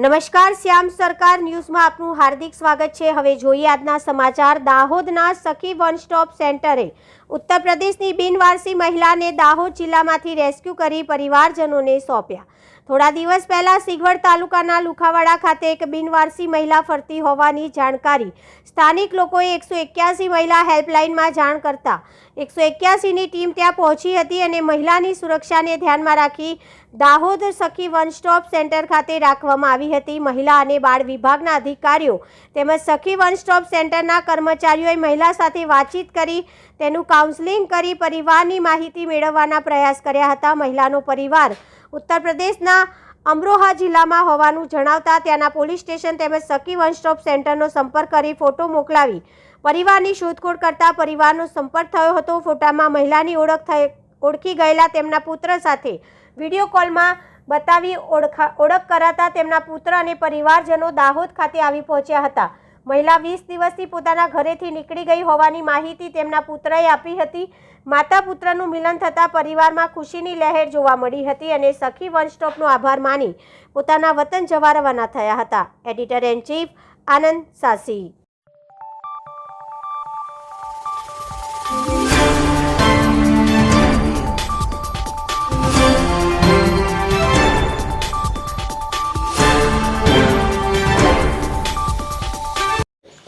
નમસ્કાર, શ્યામ સરકાર ન્યૂઝમાં આપનું હાર્દિક સ્વાગત છે. હવે જોઈએ આજના સમાચાર. દાહોદના સખી વન સ્ટોપ સેન્ટરે ઉત્તર પ્રદેશની બિનવારસી મહિલાને દાહોદ જિલ્લામાંથી રેસ્ક્યુ કરી પરિવારજનોને સોંપ્યા. થોડા દિવસ પહેલા સિગવડ તાલુકાના લુખાવાડા ખાતે એક બિનવારસી મહિલા ફરતી હોવાની જાણકારી સ્થાનિક લોકોએ એકસો એક્યાસી મહિલા હેલ્પલાઇનમાં જાણ કરતા એકસો એક્યાસીની ટીમ ત્યાં પહોંચી હતી અને મહિલાની સુરક્ષાને ધ્યાનમાં રાખી દાહોદ સખી વન સ્ટોપ સેન્ટર ખાતે રાખવામાં આવી હતી. મહિલા અને બાળ વિભાગના અધિકારીઓ તેમજ સખી વન સ્ટોપ સેન્ટરના કર્મચારીઓએ મહિલા સાથે વાતચીત કરી તેનું કાઉન્સેલિંગ કરી પરિવારની માહિતી મેળવવાના પ્રયાસ કર્યા હતા. મહિલાનો પરિવાર ઉત્તર પ્રદેશના અમરોહા જિલ્લામાં હોવાનું જણાવતા ત્યાંના પોલીસ સ્ટેશન તેમજ સખી વન સ્ટોપ સેન્ટરનો સંપર્ક કરી ફોટો મોકલાવી પરિવારની શોધખોળ કરતા પરિવારનો સંપર્ક થયો હતો. ફોટામાં મહિલાની ઓળખ થઈ, ઓળખી ગયેલા તેમના પુત્ર સાથે વીડિયો કોલમાં બતાવી ઓળખા, ઓળખ કરાતા તેમના પુત્ર અને પરિવારજનો દાહોદ ખાતે આવી પહોંચ્યા હતા. મહિલા વીસ દિવસથી પોતાના ઘરેથી નીકળી ગઈ હોવાની માહિતી તેમના પુત્રએ આપી હતી. માતા પુત્રનું મિલન થતાં પરિવારમાં ખુશીની લહેર જોવા મળી હતી અને સખી વન સ્ટોપનો આભાર માની પોતાના વતન જવા રવાના થયા હતા. Editor in chief Anand Sasi.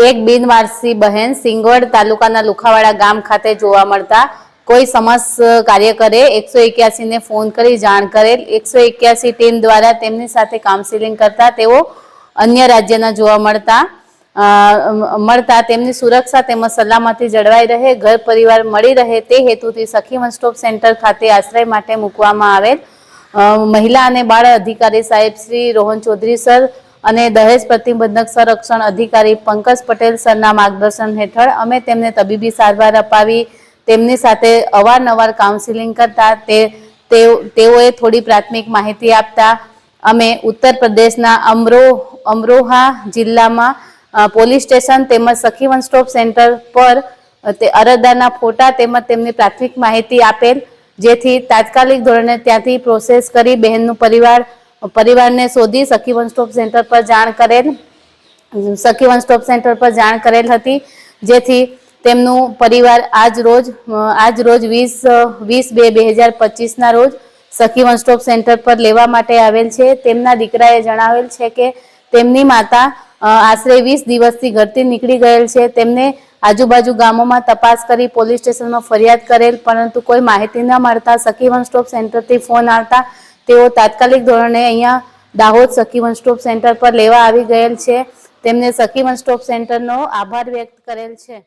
એક બિનવારસી બહેન સિંગવડ તાલુકાના લુખાવાડા ગામ ખાતે જોવા મળતા કોઈ સમસ કાર્યકરે એકસો એક્યાસી ને ફોન કરી, જાણ કરેલ એકસો એક્યાસી ટીમ દ્વારા તેમની સાથે કાઉન્સિલિંગ કરતા તેઓ અન્ય રાજ્યના જોવા મળતા મળતા તેમની સુરક્ષા તેમજ સલામતી જળવાઈ રહે, ઘર પરિવાર મળી રહે તે હેતુથી સખી વન સ્ટોપ સેન્ટર ખાતે આશ્રય માટે મૂકવામાં આવેલ મહિલા અને બાળ અધિકારી સાહેબ શ્રી રોહન ચૌધરી સર અને દહેજ પ્રતિબંધક સંરક્ષણ અધિકારી પંકજ પટેલ સરના માર્ગદર્શન હેઠળ અમે તેમને તબીબી સારવાર અપાવી, તેમની સાથે અવારનવાર કાઉન્સિલિંગ કરતા, તે તેઓએ થોડી પ્રાથમિક માહિતી આપતા. અમે ઉત્તર પ્રદેશના અમરો, અમરોહા જિલ્લામાં પોલીસ સ્ટેશન તેમજ સખી વન સ્ટોપ સેન્ટર પર, તે અરજદારના ફોટા તેમજ તેમની પ્રાથમિક માહિતી આપેલ, જેથી તાત્કાલિક ધોરણે ત્યાંથી પ્રોસેસ કરી બહેનનું પરિવાર પરિવારને શોધી સખી વન સ્ટોપ સેન્ટર પર જાણ કરેલ, સખી વન સ્ટોપ સેન્ટર પર જાણ કરેલ હતી, જેથી તેમનું પરિવાર આજ રોજ આજ રોજ વીસ વીસ બે બે હજાર પચીસના રોજ સખી વન સ્ટોપ સેન્ટર પર લેવા માટે આવેલ છે. તેમના દીકરાએ જણાવેલ છે કે તેમની માતા આશરે વીસ દિવસથી ઘરથી નીકળી ગયેલ છે. તેમને આજુબાજુ ગામોમાં તપાસ કરી પોલીસ સ્ટેશનમાં ફરિયાદ કરેલ, પરંતુ કોઈ માહિતી ન મળતા સખી વન સ્ટોપ સેન્ટરથી ફોન આવતા તેઓ તાત્કાલિક ધોરણે અહીંયા દાહોદ સખી વન સ્ટોપ સેન્ટર પર લેવા આવી ગયેલ છે. તેમને સખી વન સ્ટોપ સેન્ટરનો આભાર વ્યક્ત કરેલ છે.